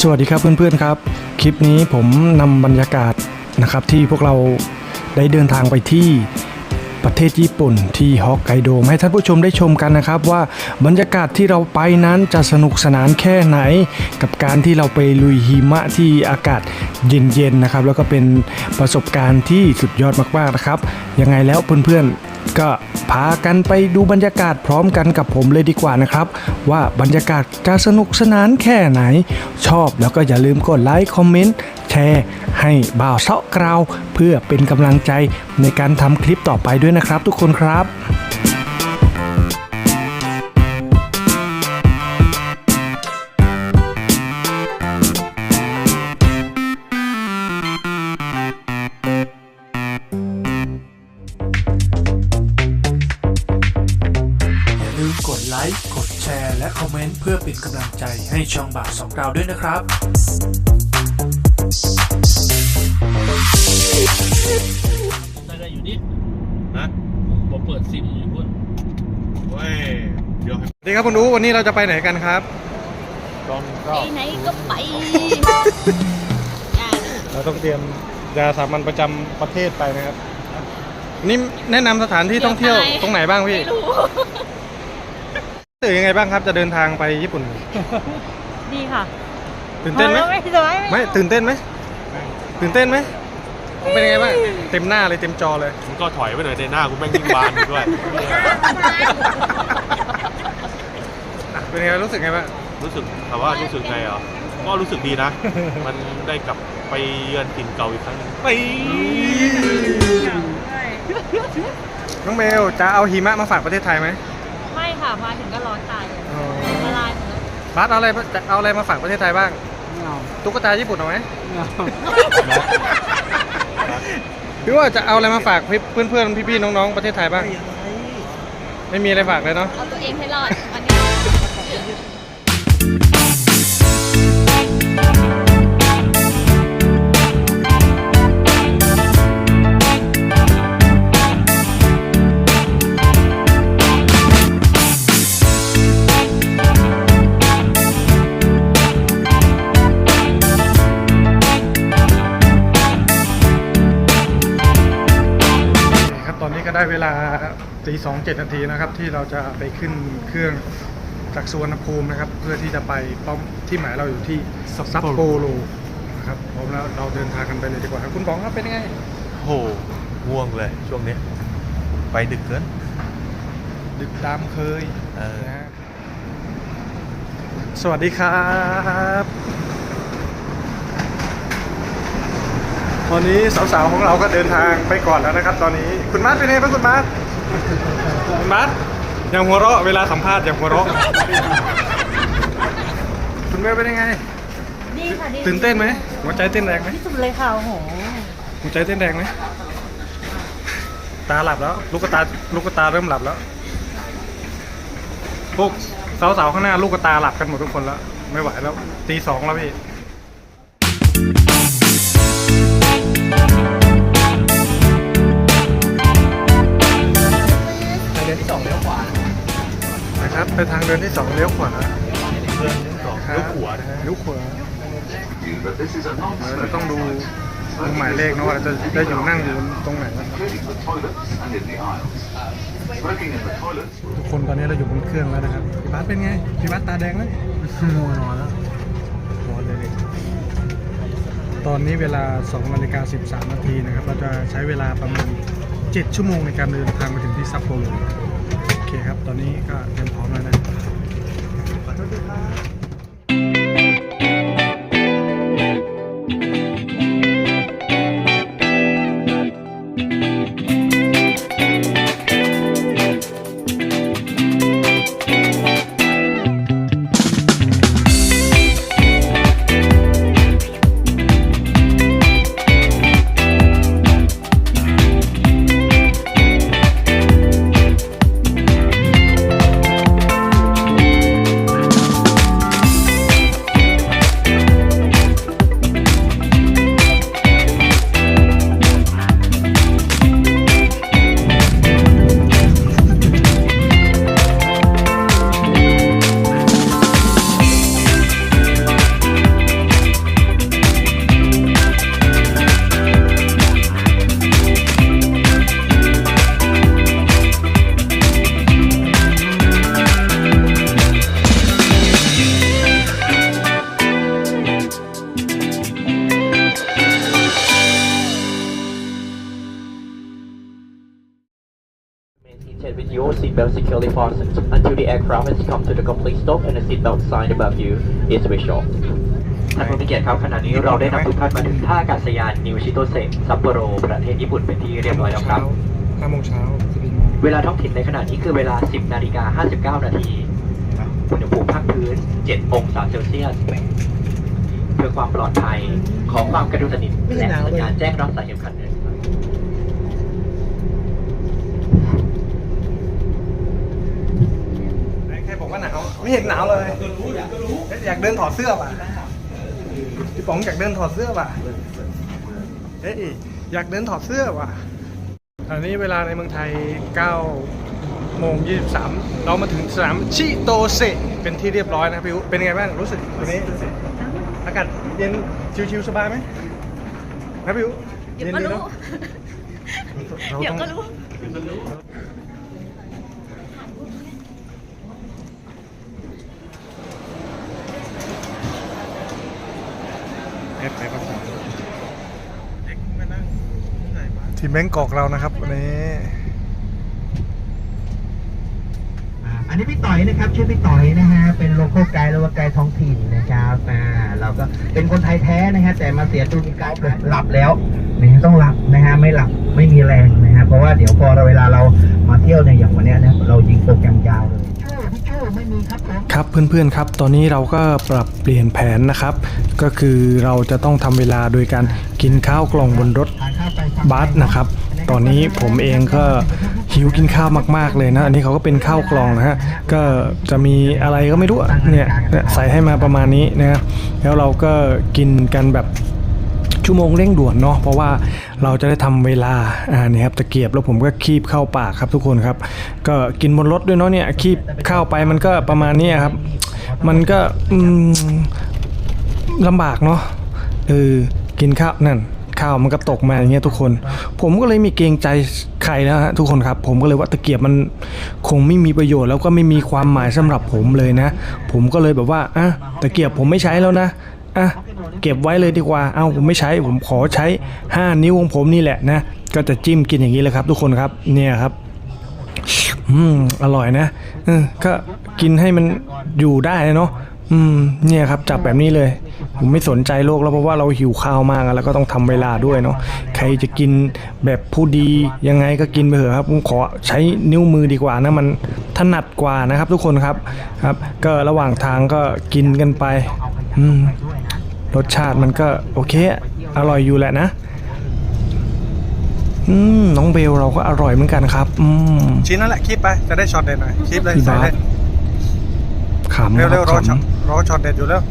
สวัสดีครับเพื่อนๆครับ คลิปนี้ผมนำบรรยากาศนะครับที่พวกเราได้เดินทางไปที่ประเทศญี่ปุ่นที่ฮอกไกโดให้ท่านผู้ชมได้ชมกันนะครับ ว่าบรรยากาศที่เราไปนั้นจะสนุกสนานแค่ไหน กับการที่เราไปลุยหิมะที่อากาศเย็นๆนะครับ แล้วก็เป็นประสบการณ์ที่สุดยอดมากๆนะครับยังไงแล้วเพื่อนๆ ก็พากันไปดูบรรยากาศพร้อมกันกับผมเลยดีกว่านะครับ ว่าบรรยากาศจะสนุกสนานแค่ไหน ชอบแล้วก็อย่าลืมกดไลค์คอมเมนต์แชร์ให้บ่าวเซาะกราว เพื่อเป็นกำลังใจในการทำคลิปต่อไปด้วยนะครับทุกคนครับ ใจให้ช่องบ่าวสองเราด้วยนะครับ ได้ได้อยู่นี่นะผมเปิดซิมอยู่พุ่นเว้ยเดี๋ยวให้สวัสดีครับคุณอูวันนี้เราจะไปไหนกันครับลองไปไหนก็ไปอย่าเราต้องเตรียมยาสามัญประจำประเทศไปนะครับนี่แนะนำสถานที่ท่องเที่ยวตรงไหนบ้างพี่ ไม่รู้ ตื่นยังไงบ้างครับจะเดินทางไปญี่ปุ่น ดีค่ะตื่นเต้นไหมไม่สวยไม่ตื่นเต้นไหมตื่นเต้นไหมเป็นยังไงบ้างเต็มหน้าเลยเต็มจอเลยมึงก็ถอยไปหน่อยในหน้ากูแม่งยิ่งบานอยู่ด้วยอะเป็นยังไงรู้สึกไงบ้างรู้สึกถามว่ารู้สึกไงเหรอก็รู้สึกดีนะ มันได้กลับไปเยือนถิ่นเก่าอีกครั้งหนึงไปน้องเบลจะเอาหิมะมาฝากประเทศไทยไหมไม่ ค่ะ มาถึงก็ร้อนตายเลยละลายหมดแล้วบาสเอาอะไรจะเอาอะไรมาฝากประเทศไทยบ้างตุ๊กตาญี่ปุ่นเอาไหมหรือว่าจะเอาอะไรมาฝากเพื่อนเพื่อนๆพี่ๆน้องๆประเทศไทยบ้าง ไม่มีอะไรฝากเลยเนาะ เอาตัวเองให้รอด สองเจ็ดนาทีนะครับที่เราจะไปขึ้นเครื่องจากสุวรรณภูมินะครับ เพื่อที่จะไปป้อมที่หมายเราอยู่ที่ซัปโปโรนะครับพร้อมแล้วเราเดินทางกันไปเลยดีกว่าครับคุณบองครับเป็นยังไงโหง่วงเลยช่วงนี้ ไปดึกเกิน ดึกตามเคยเออนะฮะสวัสดีครับตอนนี้สาวๆของเราก็เดินทางไปก่อนแล้วนะครับ ตอนนี้คุณมาร์ทเป็นไงบ้างคุณมาร์ท คุณมาร์ทยังหัวเราะเวลาสัมภาษณ์ยังหัวเราะคุณแม่เป็นยังไง ดีค่ะดีตื่นเต้นไหมหัวใจเต้นแรงไหมที่สุดเลยค่ะโอ้โหหัวใจเต้นแรงไหมตาหลับแล้ว ลูกตาลูกตาเริ่มหลับแล้วพวกสาวๆข้างหน้าลูกตาหลับกันหมดทุกคนแล้ว ไม่ไหวแล้วตีสองแล้วพี่ ครับไปทางเดินที่สองเลี้ยวขวาเพื่อนที่สองครับลูกหัวนะฮะเลี้ยวขวาเราจะต้องดูดูหมายเลขนะว่าเราจะได้อยู่นั่งอยู่ตรงไหนทุกคนตอนนี้เราอยู่บนเครื่องแล้วนะครับพี่บัสเป็นไงพี่บัสตาแดงไหมมัวนอนแล้วนอนเลยดิตอนนี้เวลา2นาฬิกา13นาทีนะครับ เราจะใช้เวลาประมาณ 7 ชั่วโมงในการเดินทางมาถึงที่ซัปโปโรโอเคครับ ตอนนี้ก็เตรียมพร้อมแล้วนะขอโทษด้วยครับ fully fastened until the aircraft has come to the complete stop and the seatbelt sign above you is switched off. ท่านผู้มีเกียรติครับขณะนี้เราได้นำทุกท่านมาถึงท่าอากาศยานนิวชิโตเซะซัปโปโรประเทศญี่ปุ่นเป็นที่เรียบร้อยแล้วครับห้าโมงเช้าสิบเอ็ดโมงเวลาท้องถิ่นในขณะนี้คือเวลา 10 นาฬิกา 59 นาทีอุณหภูมิภาคพื้น 7 องศาเซลเซียส เพื่อความปลอดภัย ขอความกรุณาสนิทและสัญญาณแจ้งรับสายเข็มขัดเดินทาง ใครบอกว่าหนาว ไม่เห็นหนาวเลยอยากเดินถอดเสื้อป่ะพี่ป๋องอยากเดินถอดเสื้อป่ะเฮ้ยอยากเดินถอดเสื้อป่ะอันนี้เวลาในเมืองไทย9โมง23 เรามาถึงสนามชิโตเซะเป็นที่เรียบร้อยนะพี่อุ๊เป็นไงบ้างรู้สึกวันนี้อากาศเย็นชิวๆสบายไหมนะพี่อุ๊เดี๋ยวก็รู้เราเดี๋ยว ต้องก็รู้เอฟไปภาษาทีมแบงกอกเรานะครับวันนี้อ่าอันนี้พี่ต่อยนะครับชื่อพี่ต่อยนะฮะเป็นโลโก้ไกด์หรือว่าไกด์ท้องถิ่นนะครับอ่าเราก็เป็นคนไทยแท้นะฮะแต่มาเสียตูนไกด์เลยหลับแล้วนี่ต้องหลับนะฮะไม่หลับไม่มีแรงนะฮะเพราะว่าเดี๋ยวพอเราเวลาเรามาเที่ยวในยอย่างวันเนี้ยนะเรายิงโปรแกรมยาวเลยชื่อพี่ชื่อไม่มี ครับเพื่อนๆครับตอนนี้เราก็ปรับเปลี่ยนแผนนะครับ ก็คือเราจะต้องทำเวลาโดยการกินข้าวกล่องบนรถบัสนะครับ ตอนนี้ผมเองก็หิวกินข้าวมากๆเลยนะ อันนี้เขาก็เป็นข้าวกล่องนะฮะก็จะมีอะไรก็ไม่รู้เนี่ยเนี่ยใส่ให้มาประมาณนี้นะแล้วเราก็กินกันแบบ ชั่วโมงเร่งด่วนเนาะเพราะว่าเราจะได้ทำเวลาอ่าเนี่ยครับตะเกียบแล้วผมก็คีบเข้าปากครับทุกคนครับ ก็กินบนรถด้วยเนาะเนี่ยคีบเข้าไปมันก็ประมาณนี้ครับ มันก็ลำบากเนาะเออกินข้าวนั่นข้าวมันก็ตกมาอย่างเงี้ยทุกคน ผมก็เลยมีเกรงใจใครแล้วฮะทุกคนครับ ผมก็เลยว่าตะเกียบมันคงไม่มีประโยชน์แล้วก็ไม่มีความหมายสำหรับผมเลยนะ ผมก็เลยแบบว่าอะตะเกียบผมไม่ใช้แล้วนะอะ เก็บไว้เลยดีกว่า เอ้าผมไม่ใช้ผมขอใช้ 5 นิ้วของผมนี่แหละนะ ก็จะจิ้มกินอย่างนี้เลยครับ ทุกคนครับเนี่ยครับอืมอร่อยนะเออก็กินให้มันอยู่ได้เนาะอืมเนี่ยครับจับแบบนี้เลย ผมไม่สนใจโลกแล้วเพราะว่าเราหิวข้าวมากแล้วก็ต้องทำเวลาด้วยเนาะใครจะกินแบบผู้ดียังไงก็กินไปเถอะครับผมขอใช้นิ้วมือดีกว่านะมันถนัดกว่านะครับ ทุกคนครับครับ ก็ระหว่างทางก็กินกันไป อืม รสชาติมันก็โอเคอะอร่อยอยู่แหละนะอืมน้องเบลเราก็อร่อยเหมือนกันครับอืมชิ้นนั่นแหละคลิปไปจะได้ช็อตเด็ดหน่อยคลิปเลยพี่ใส่บาเลสยขำนะคเร็รัวบๆรอช็อตขำรอช็อตเด็ดอยู่แล้ว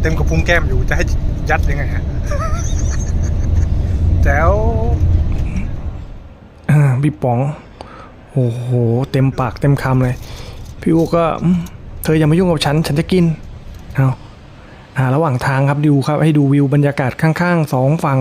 เต็มกับพุงแก้มอยู่จะให้ยัดยังไงฮะ แจ๋วอ่าพี่ป๋องโอ้โหเต็มปากเต็มคำเลย พี่อูก็อืมเธออย่ามายุ่งกับฉัน ฉันจะกินเอาอ่า ระหว่างทางครับดูครับให้ดูวิวบรรยากาศข้างๆสองฝั่ง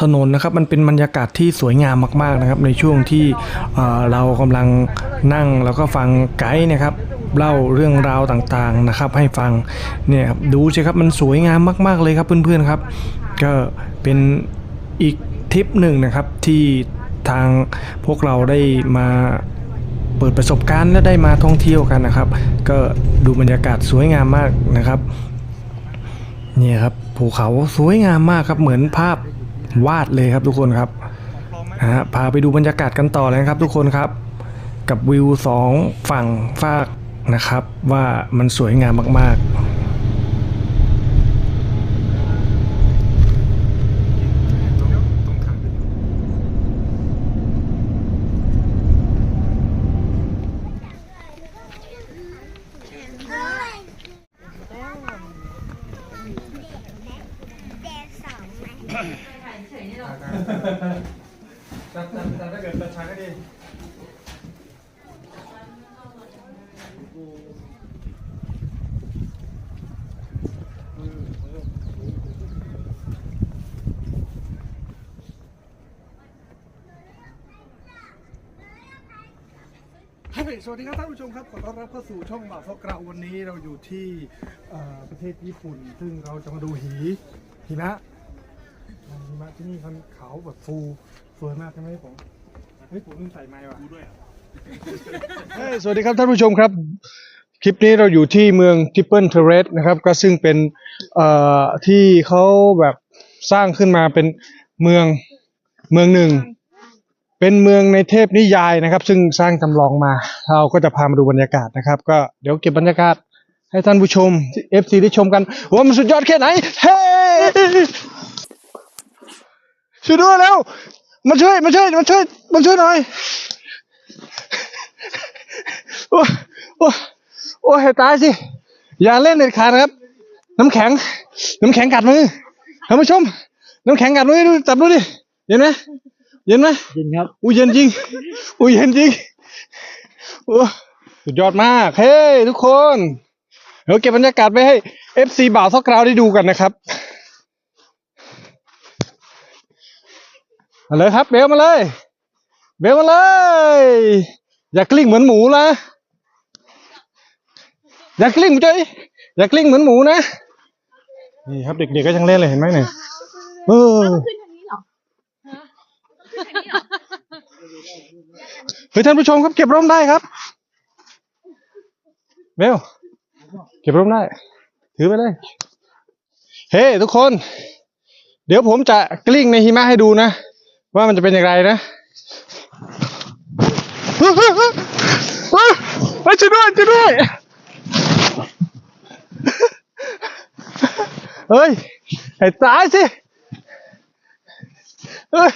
ถนนนะครับ มันเป็นบรรยากาศที่สวยงามมากๆนะครับ ในช่วงที่เเรากำลังนั่งแล้วก็ฟังไกด์นะครับเล่าเรื่องราวต่างๆนะครับ ให้ฟังเนี่ยครับดูสิครับมันสวยงามมากๆเลยครับเพื่อนๆครับ ก็เป็นอีกทริปหนึ่งนะครับที่ทางพวกเราได้มาเปิดประสบการณ์และได้มาท่องเที่ยวกันนะครับ ก็ดูบรรยากาศสวยงามมากนะครับ นี่ครับภูเขาสวยงามมากครับเหมือนภาพวาดเลยครับทุกคนครับนะฮะพาไปดูบรรยากาศกันต่อเลยครับ ทุกคนครับ กับวิวสองฝั่งฟากนะครับ ว่ามันสวยงามมากๆ ต้องทางเป็น แต่แต่แต่ถ้าเกิดประชาก็ดี เฮ้ยสวัสดีครับท่านผู้ชมครับขอต้อนรับเข้าสู่ช่องบ่าวพวกเราวันนี้เราอยู่ที่เอ่อประเทศญี่ปุ่น ซึ่งเราจะมาดูหีหิมะหิมะที่นี่เขาเขาแบบฟูสวยมากใช่ไหมผมเฮ้ยผมลืมใส่ไม้ว่ะดูด้วยอะเเฮ้ยสวัสดีครับท่านผู้ชมครับ คลิปนี้เราอยู่ที่เมืองทิปเปิลเทเรสนะครับก็ซึ่งเป็นเอ่อที่เขาแบบสร้างขึ้นมาเป็นเมืองเมืองหนึ่ง เป็นเมืองในเทพนิยายนะครับ ซึ่งสร้างจำลองมา เราก็จะพามาดูบรรยากาศนะครับ ก็เดี๋ยวเก็บบรรยากาศให้ท่านผู้ชม FC ได้ชมกันว่ามันสุดยอดแค่ไหน เฮ้ช่วยด้วยแล้วมาช่วยมาช่วยมาช่วยมาช่วยหน่อยโอ้โอ้โอ้ให้ตายสิ อย่าเล่นเด็ดขาดนะครับ น้ำแข็ง น้ำแข็งกัดมือท่านผู้ชม น้ำแข็งกัดมือดูจับดูดิเย็นไหม เย็นไหมเย็นครับอุ้ยเย็นจริงอุ้ยเย็นจริงโอ้สุดยอดมาก เฮ้ยทุกคนเดี๋ยวเก็บบรรยากาศไว้ให้ FC บ่าวทอกกราวได้ดูกันนะครับมาเลยครับเบลมาเลย เบลมาเลย อย่ากลิ้งเหมือนหมูนะอย่ากลิ้งใจอย่ากลิ้งเหมือนหมูนะนี่ครับเด็กๆก็ยังเล่นเลยเห็นไหมเนี่ยเออเฮ้ยท่านผู้ชมครับเก็บร่มได้ครับเบลเก็บร่มได้ ถือไปเลยเฮ้ทุกคน เดี๋ยวผมจะกลิ้งในหิมะให้ดูนะ ว่ามันจะเป็นอย่างไรนะเฮ้ช่วยด้วยช่วยด้วยเฮ้ยให้ตายสิเฮ้ย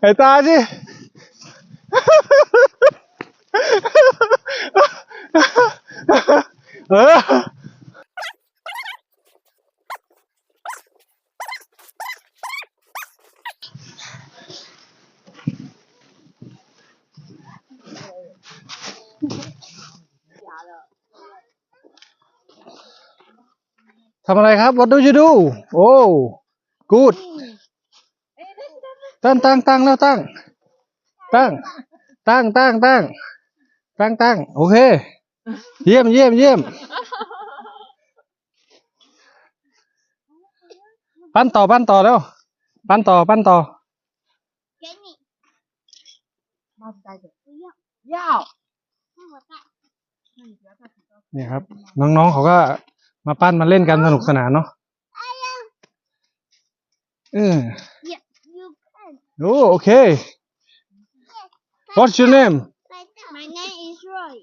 ให้ตายสิ เออทำอะไรครับ What do you do โอ้ good ตั้งตั้งตั้งแล้วตั้ง ตั้ง ตั้งตั้งตั้งตั้งตั้งโอเค เยี่ยมเยี่ยมเยี่ยมปั้นต่อปั้นต่อแล้ว ปั้นต่อปั้นต่อ 给你，妈不带走，不要，要，那我带。 นี่ครับ น้องๆเขาก็มาปั้นมาเล่นกันสนุกสนานเนาะเออ Yeah, you can. โอ้โอเค What's your name? My name is Roy.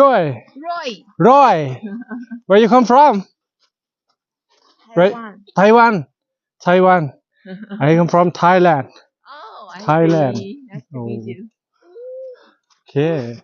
Roy. Roy. Roy. Where you come from? Taiwan. Taiwan. Taiwan. I come from Thailand. Oh, I Thailand. See. Nice to meet oh. you. Okay.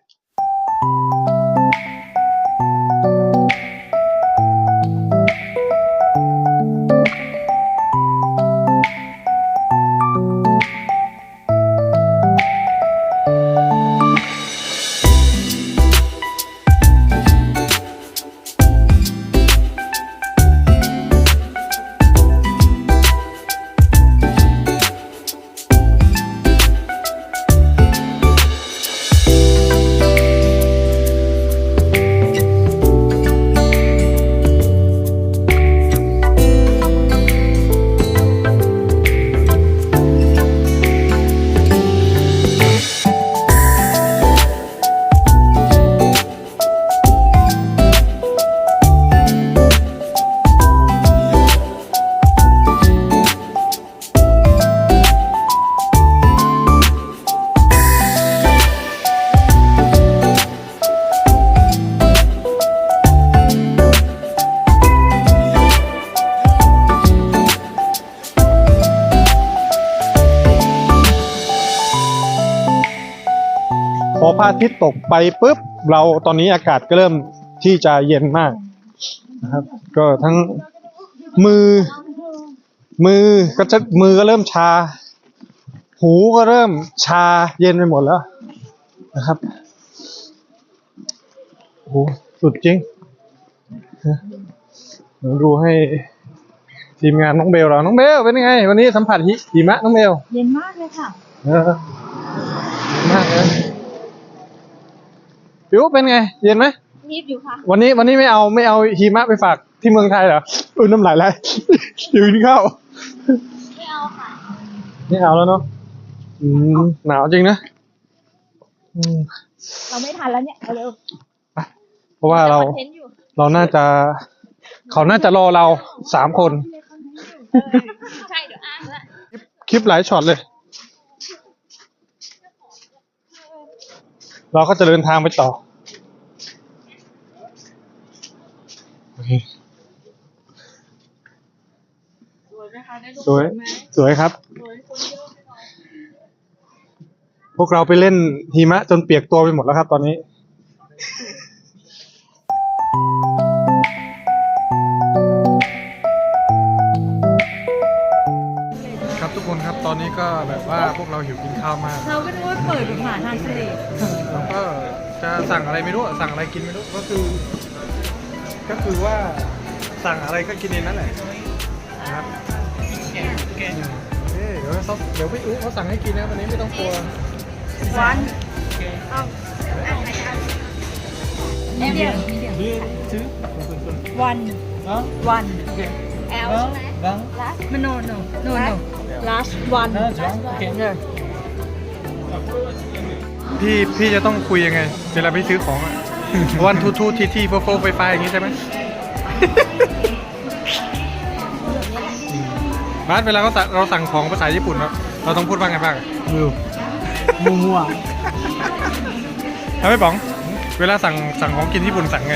ระอาทิตย์ตกไปปุ๊บเราตอนนี้อากาศก็เริ่มที่จะเย็นมากนะครับ ก็ทั้งมือ มือก็จะมือก็เริ่มชา หูก็เริ่มชาเย็นไปหมดแล้วนะครับโอ้โหสุดจริงนะเดี๋ยวดูให้ทีมงานน้องเบลเราน้องเบลเป็นยังไง วันนี้สัมผัสหิหิมะน้องเบลเย็นมากเลยค่ะ เออมากเลย ปิวเป็นไง เย็นไหมรีบอยู่ค่ะ วันนี้วันนี้ไม่เอาไม่เอาหิมะไปฝากที่เมืองไทยเหรออุ้ยน้ำลายไหลอยู่กินข้าวไม่เอาค่ะไม่เอาแล้วเนาะอืมหนาวจริงนะอืมเราไม่ทันแล้วเนี่ยเอาเร็วเพราะว่าเราคอนเทนต์อยู่เราน่าจะ เขาน่าจะรอเราสามคนใช่เดี๋ยวอ้างละ คลิปหลายช็อตเลย เราก็จะเดินทางไปต่อโอเคสวยสวยครับพวกเราไปเล่นหิมะจนเปียกตัวไปหมดแล้วครับตอนนี้ ครับทุกคนครับตอนนี้ก็แบบว่าพวกเราหิวกินข้าวมาก เราก็นึกว่าเปิดเป็นหมาทางทะเล แล้วก็จะสั่งอะไรไม่รู้อะสั่งอะไรกินไม่รู้ก็คือ ก็คือว่าสั่งอะไรก็กินในนั้นแหละนะครับเอ้ยเดี๋ยวเขาเดี๋ยวพี่อุ๊เขาสั่งให้กินนะวันนี้ไม่ต้องกลัววันเอ็มเดียววันวันแอลใช่ไหมมันโนโนโนโน last one พี่พี่จะต้องคุยยังไง เวลาไปซื้อของอะ วันทูทูทีทีโฟโฟไฟไฟอย่างงี้ใช่ไหมบ้านเวลาเราสั่งเราสั่งของภาษาญี่ปุ่นเราเราต้องพูดว่าไงบ้างมัวมัวทำไมป๋อง เวลาสั่งสั่งของกินญี่ปุ่นสั่งไง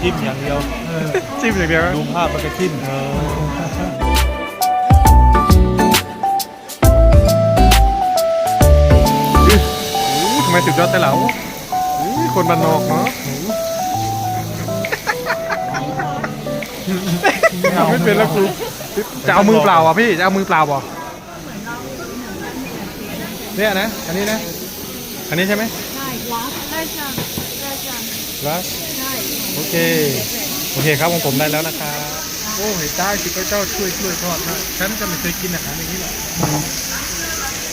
จิ้มอย่างเดียวจิ้มอย่างเดียว ดูภาพมันก็จิ้มอู้ท ไมสุดยอดแต่เหลาอู้คนบ้านนอกเนาะทำไม่เป็นแล้วครูจะเอามือเปล่าอะพี่จะเอามือเปล่าป่ะเนี่ยนะ อันนี้นะ อันนี้ใช่ไหมใช่ลาสได้จังได้จังลัสโอเค โอเคครับของผมได้แล้วนะครับโอ้เห็นได้สิพระเจ้าช่วยช่วยทอดนะฉันก็ไม่เคยกินอาหารอย่างนี้หรอก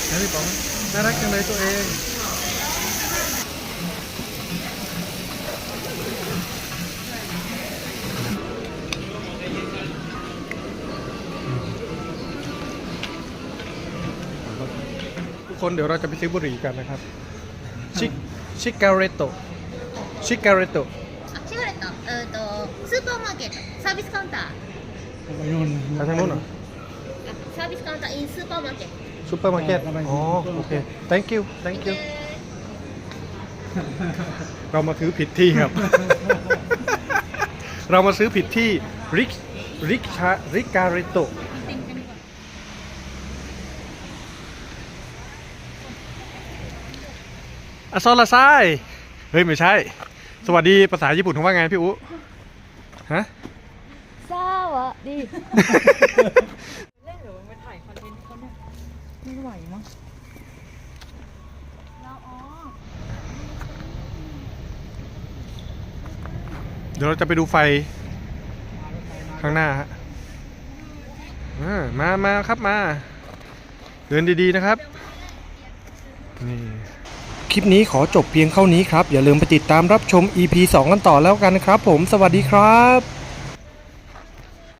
นะพี่ป๋องน่ารักจังเลยตัวเอง คนเดี๋ยวเราจะไปซื้อบุหรี่กันนะครับ ชิชิการเรโตชิการเรโต あシガレットえっとスーパーマーケットサービスカウンター ไปทางนู้นเหรอ あサービスカウンター in スーパーマーケット ซูเปอร์มาร์เก็ตอ๋อ โอเค thank you thank you เรามาซื้อผิดที่ครับ เรามาซื้อผิดที่ริกริกชาริการิโต อาซอลาไซเฮ้ย ไม่ใช่ สวัสดีภาษาญี่ปุ่นเขาว่าไงพี่อุ๊ฮะสวัสดี เล่นหรือมาถ่ายคอนเทนต์เขาเนี่ยไม่ไหวมั้งเดี๋ยวเราจะไปดูไฟ ข้างหน้าฮะอ่ามามาครับมา เดินดีๆนะครับ นี่ คลิปนี้ขอจบเพียงเท่านี้ครับ อย่าลืมไปติดตามรับชม EP 2 กันต่อแล้วกันครับผม สวัสดีครับ